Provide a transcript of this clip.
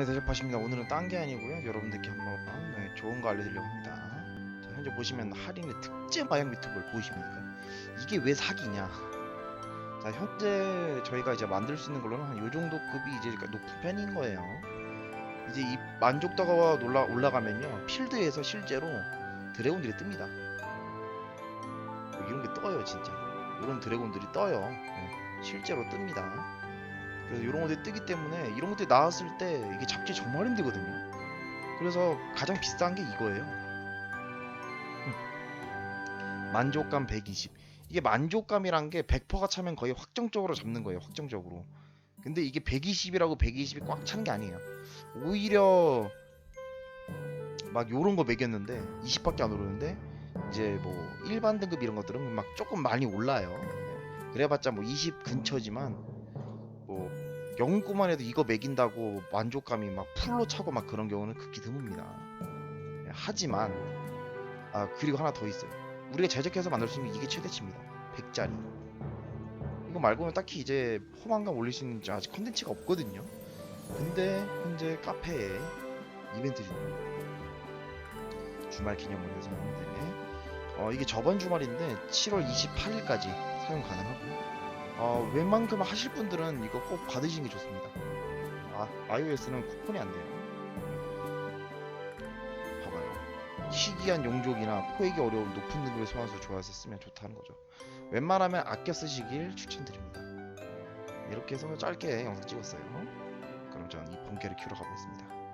네, 대접하십니다. 오늘은 딴 게 아니고요. 여러분들께 한번 네, 좋은 거 알려드리려고 합니다. 자, 현재 보시면 할인의 특제 마약 유튜브를 보이십니까? 이게 왜 사기냐? 자, 현재 저희가 이제 만들 수 있는 걸로는 한 요 정도 급이 이제 그러니까 높은 편인 거예요. 이제 이 만족도가 올라 올라가면요, 필드에서 실제로 드래곤들이 뜹니다. 뭐 이런 게 떠요, 진짜. 이런 드래곤들이 떠요. 네, 실제로 뜹니다. 그래서 이런 것들이 뜨기 때문에 이런 것들이 나왔을 때 이게 잡기 정말 힘들거든요. 그래서 가장 비싼 게 이거예요. 음. 만족감 120. 이게 만족감이란 게 100%가 차면 거의 확정적으로 잡는 거예요. 확정적으로. 근데 이게 120이라고 120이 꽉 찬 게 아니에요. 오히려 막 요런 거 매겼는데 20밖에 안 오르는데 이제 뭐 일반 등급 이런 것들은 막 조금 많이 올라요. 예. 그래봤자 뭐 20 근처지만 뭐 영구만 해도 이거 매긴다고 만족감이 막 풀로 차고 막 그런 경우는 극히 드뭅니다. 예, 하지만 아 그리고 하나 더 있어요. 우리가 제작해서 만들 수 있는 게 이게 최대치입니다. 100짜리. 이거 말고는 딱히 이제 포만감 올릴 수 있는 아직 컨텐츠가 없거든요. 근데 현재 카페에 이벤트 중입니다. 주말 기념을 해서 하는데 어, 이게 저번 주말인데 7월 28일까지 사용 가능하고 어, 웬만큼 하실 분들은 이거 꼭 받으시는 게 좋습니다. 아, iOS는 쿠폰이 안 돼요. 봐봐요. 희귀한 용족이나 포획이 어려운 높은 등급의 소환수 좋아해서 쓰면 좋다는 거죠. 웬만하면 아껴 쓰시길 추천드립니다. 이렇게 해서 짧게 영상 찍었어요. 그럼 전이 번개를 키우러 가보겠습니다.